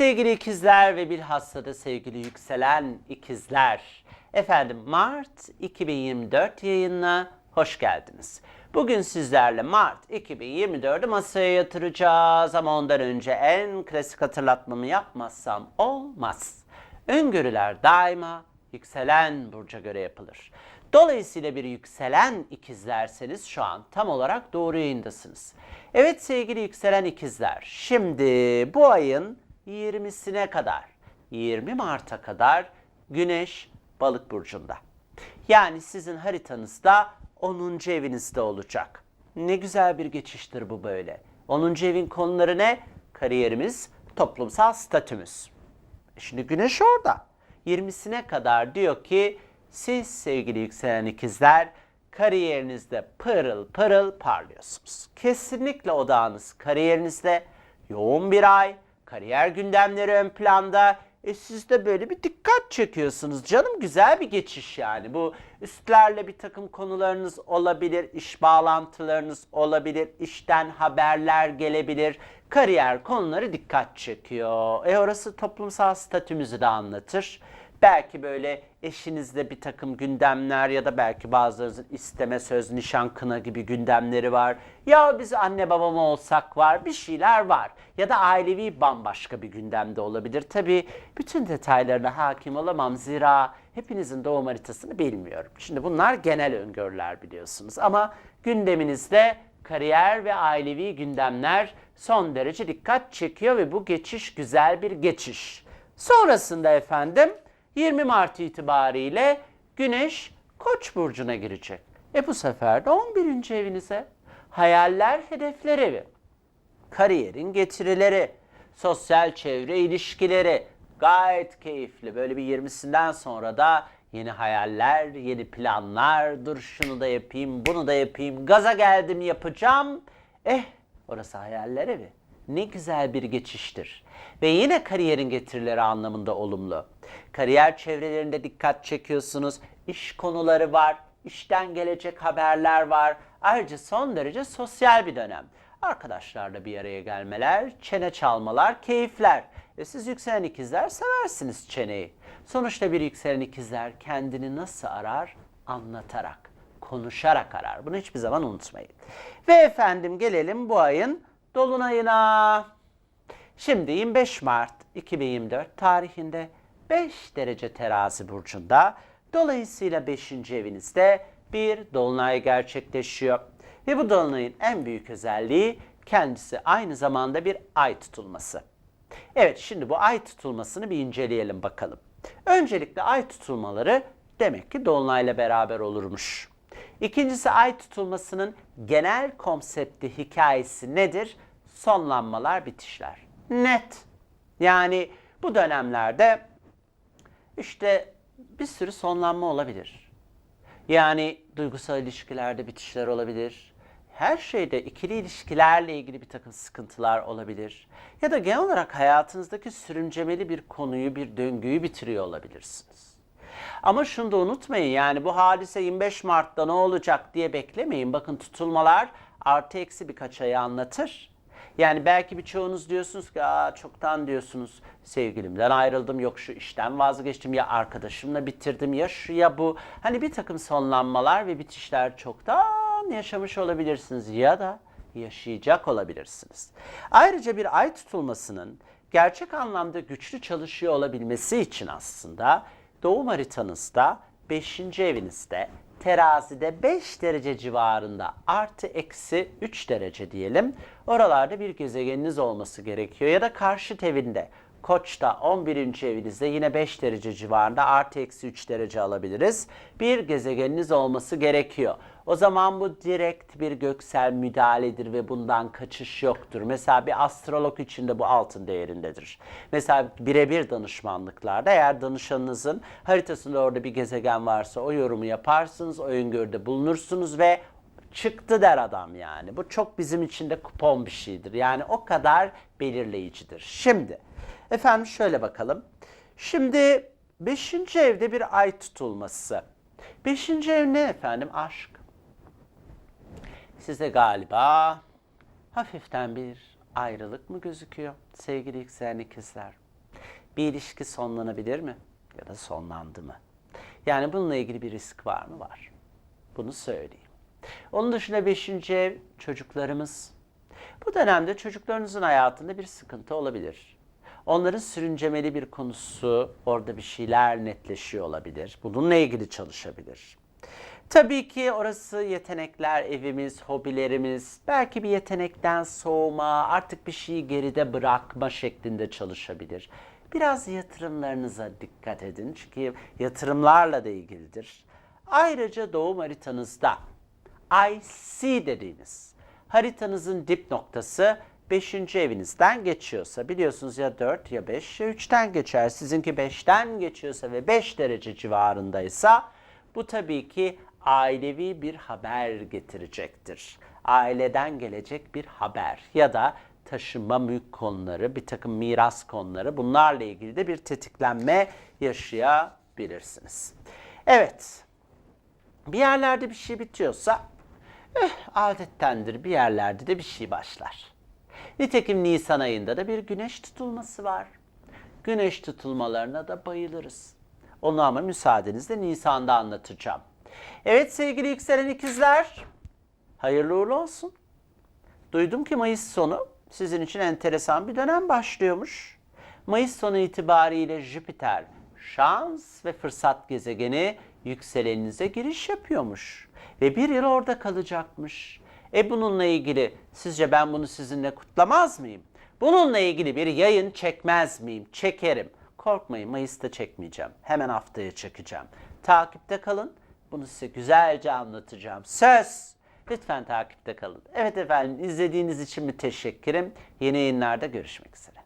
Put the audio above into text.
Sevgili ikizler ve bilhassa da sevgili yükselen ikizler. Efendim Mart 2024 yayınına hoş geldiniz. Bugün sizlerle Mart 2024'ü masaya yatıracağız ama ondan önce en klasik hatırlatmamı yapmazsam olmaz. Öngörüler daima yükselen burca göre yapılır. Dolayısıyla bir yükselen ikizlerseniz şu an tam olarak doğru yayındasınız. Evet sevgili yükselen ikizler, şimdi bu ayın 20'sine kadar, 20 Mart'a kadar Güneş Balık burcunda. Yani sizin haritanızda 10. evinizde olacak. Ne güzel bir geçiştir bu böyle. 10. evin konuları ne? Kariyerimiz, toplumsal statümüz. Şimdi güneş orada. 20'sine kadar diyor ki siz sevgili yükselen ikizler kariyerinizde pırıl pırıl parlıyorsunuz. Kesinlikle odağınız kariyerinizde. Yoğun bir ay, kariyer gündemleri ön planda. E siz de böyle bir dikkat çekiyorsunuz. Canım güzel bir geçiş yani. Bu üstlerle bir takım konularınız olabilir, iş bağlantılarınız olabilir, işten haberler gelebilir. Kariyer konuları dikkat çekiyor. E orası toplumsal statümüzü de anlatır. Belki böyle eşinizde bir takım gündemler ya da belki bazılarınızın isteme söz, nişan, kına gibi gündemleri var. Ya biz anne baba mı olsak var, bir şeyler var. Ya da ailevi bambaşka bir gündemde olabilir. Tabii bütün detaylarına hakim olamam zira hepinizin doğum haritasını bilmiyorum. Şimdi bunlar genel öngörüler biliyorsunuz ama gündeminizde kariyer ve ailevi gündemler son derece dikkat çekiyor ve bu geçiş güzel bir geçiş. Sonrasında efendim 20 Mart itibariyle Güneş Koç burcuna girecek. E bu sefer de 11. evinize hayaller, hedefler evi. Kariyerin getirileri, sosyal çevre ilişkileri gayet keyifli. Böyle bir 20'sinden sonra da yeni hayaller, yeni planlar, dur şunu da yapayım, bunu da yapayım, gaza geldim yapacağım. Eh orası hayaller evi. Ne güzel bir geçiştir. Ve yine kariyerin getirileri anlamında olumlu. Kariyer çevrelerinde dikkat çekiyorsunuz. İş konuları var, işten gelecek haberler var. Ayrıca son derece sosyal bir dönem. Arkadaşlarla bir araya gelmeler, çene çalmalar, keyifler. E siz yükselen ikizler seversiniz çeneyi. Sonuçta bir yükselen ikizler kendini nasıl arar? Anlatarak, konuşarak arar. Bunu hiçbir zaman unutmayın. Ve efendim gelelim bu ayın dolunayına. Şimdi 25 Mart 2024 tarihinde 5 derece terazi burcunda dolayısıyla 5. evinizde bir dolunay gerçekleşiyor. Ve bu dolunayın en büyük özelliği kendisi aynı zamanda bir ay tutulması. Evet şimdi bu ay tutulmasını bir inceleyelim bakalım. Öncelikle ay tutulmaları demek ki dolunayla beraber olurmuş. İkincisi ay tutulmasının genel konsepti, hikayesi nedir? Sonlanmalar, bitişler. Net. Yani bu dönemlerde işte bir sürü sonlanma olabilir. Yani duygusal ilişkilerde bitişler olabilir. Her şeyde ikili ilişkilerle ilgili bir takım sıkıntılar olabilir. Ya da genel olarak hayatınızdaki sürüncemeli bir konuyu, bir döngüyü bitiriyor olabilirsiniz. Ama şunu da unutmayın yani bu hadise 25 Mart'ta ne olacak diye beklemeyin. Bakın tutulmalar artı eksi birkaç ayı anlatır. Yani belki birçoğunuz diyorsunuz ki Aa, çoktan diyorsunuz sevgilimden ayrıldım yok şu işten vazgeçtim ya arkadaşımla bitirdim ya şu ya bu. Hani bir takım sonlanmalar ve bitişler çoktan yaşamış olabilirsiniz ya da yaşayacak olabilirsiniz. Ayrıca bir ay tutulmasının gerçek anlamda güçlü çalışıyor olabilmesi için aslında doğum haritanızda 5. evinizde terazide 5 derece civarında artı eksi 3 derece diyelim. Oralarda bir gezegeniniz olması gerekiyor. Ya da karşıt evinde Koç'ta 11. evinizde yine 5 derece civarında artı eksi 3 derece alabiliriz. Bir gezegeniniz olması gerekiyor. O zaman bu direkt bir göksel müdahaledir ve bundan kaçış yoktur. Mesela bir astrolog için de bu altın değerindedir. Mesela birebir danışmanlıklarda eğer danışanınızın haritasında orada bir gezegen varsa o yorumu yaparsınız, o öngörüde bulunursunuz ve çıktı der adam yani. Bu çok bizim için de kupon bir şeydir. Yani o kadar belirleyicidir. Şimdi efendim şöyle bakalım. Şimdi 5. evde bir ay tutulması. 5. ev ne efendim? Aşk. Size galiba hafiften bir ayrılık mı gözüküyor sevgili yükselen ikizler? Bir ilişki sonlanabilir mi? Ya da sonlandı mı? Yani bununla ilgili bir risk var mı? Var. Bunu söyleyeyim. Onun dışında beşinci ev çocuklarımız. Bu dönemde çocuklarınızın hayatında bir sıkıntı olabilir. Onların sürüncemeli bir konusu, orada bir şeyler netleşiyor olabilir. Bununla ilgili çalışabilir. Tabii ki orası yetenekler evimiz, hobilerimiz, belki bir yetenekten soğuma, artık bir şeyi geride bırakma şeklinde çalışabilir. Biraz yatırımlarınıza dikkat edin çünkü yatırımlarla da ilgilidir. Ayrıca doğum haritanızda IC dediğiniz haritanızın dip noktası 5. evinizden geçiyorsa biliyorsunuz ya 4 ya 5 ya 3'ten geçer. Sizinki 5'ten geçiyorsa ve 5 derece civarındaysa bu tabii ki ailevi bir haber getirecektir. Aileden gelecek bir haber ya da taşıma mülk konuları, bir takım miras konuları bunlarla ilgili de bir tetiklenme yaşayabilirsiniz. Evet, bir yerlerde bir şey bitiyorsa eh, adettendir bir yerlerde de bir şey başlar. Nitekim Nisan ayında da bir güneş tutulması var. Güneş tutulmalarına da bayılırız. Onu ama müsaadenizle Nisan'da anlatacağım. Evet sevgili yükselen ikizler, hayırlı uğurlu olsun. Duydum ki Mayıs sonu sizin için enteresan bir dönem başlıyormuş. Mayıs sonu itibariyle Jüpiter, şans ve fırsat gezegeni yükseleninize giriş yapıyormuş. Ve bir yıl orada kalacakmış. E bununla ilgili sizce ben bunu sizinle kutlamaz mıyım? Bununla ilgili bir yayın çekmez miyim? Çekerim. Korkmayın Mayıs'ta çekmeyeceğim. Hemen haftaya çekeceğim. Takipte kalın. Bunu size güzelce anlatacağım. Söz. Lütfen takipte kalın. Evet efendim izlediğiniz için müteşekkirim. Yeni yayınlarda görüşmek üzere.